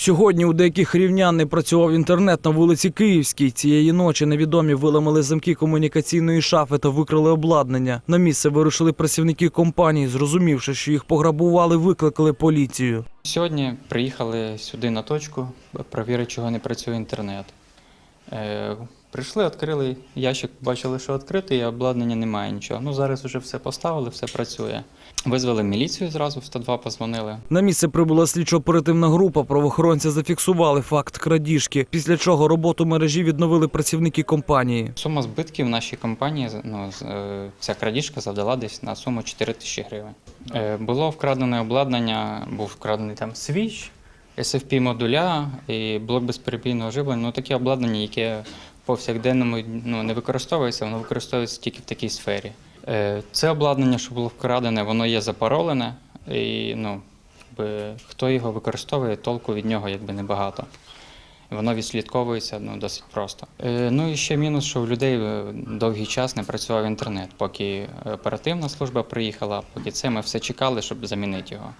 Сьогодні у деяких рівнян не працював інтернет на вулиці Київській. Цієї ночі невідомі виламали замки комунікаційної шафи та викрали обладнання. На місце вирушили працівники компанії, зрозумівши, що їх пограбували, викликали поліцію. Сьогодні приїхали сюди на точку, провірити, чого не працює інтернет. Е, прийшли, відкрили ящик, бачили, що відкритий, а обладнання немає нічого. Ну зараз вже все поставили, все працює. Визвали міліцію зразу, в 102 позвонили. На місце прибула слідчо-оперативна група. Правоохоронці зафіксували факт крадіжки, після чого роботу мережі відновили працівники компанії. Сума збитків нашій компанії, ну, е, ця крадіжка завдала десь на суму 4 тисячі гривень. Е, було вкрадене обладнання, був вкрадений там свіч, SFP модуля і блок безперебійного живлення. Ну таке обладнання, яке повсякденному ну, не використовується, воно використовується тільки в такій сфері. Е, це обладнання, що було вкрадене, воно є запаролене, і ну, якби, хто його використовує, толку від нього якби небагато. Воно відслідковується ну, досить просто. Е, ну і ще мінус, що у людей е, довгий час не працював інтернет, поки оперативна служба приїхала, поки це ми все чекали, щоб замінити його.